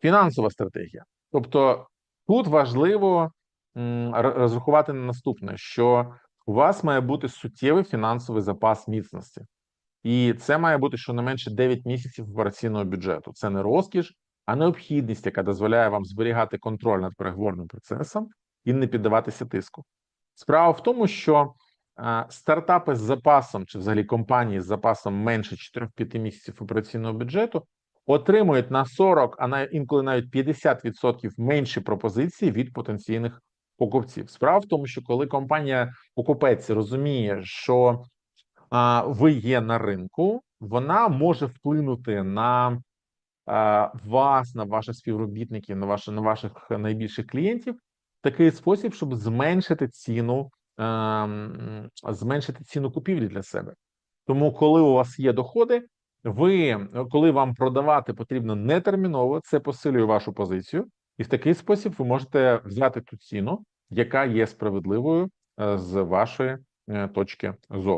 Фінансова стратегія. Тобто тут важливо розрахувати на наступне, що у вас має бути суттєвий фінансовий запас міцності. І це має бути щонайменше 9 місяців операційного бюджету. Це не розкіш, а необхідність, яка дозволяє вам зберігати контроль над переговорним процесом і не піддаватися тиску. Справа в тому, що е, стартапи з запасом, чи взагалі компанії з запасом менше 4-5 місяців операційного бюджету отримують на 40, а на інколи навіть 50% менші пропозиції від потенційних покупців. Справа в тому, що коли компанія покупець розуміє, що а, ви є на ринку, вона може вплинути на а, вас, на ваших співробітників, на ваших, на ваших найбільших клієнтів в такий спосіб, щоб зменшити ціну, ем, зменшити ціну купівлі для себе. Тому, коли у вас є доходи, ви коли вам продавати потрібно не терміново, це посилює вашу позицію, і в такий спосіб ви можете взяти ту ціну, яка є справедливою е, з вашої е, точки зору.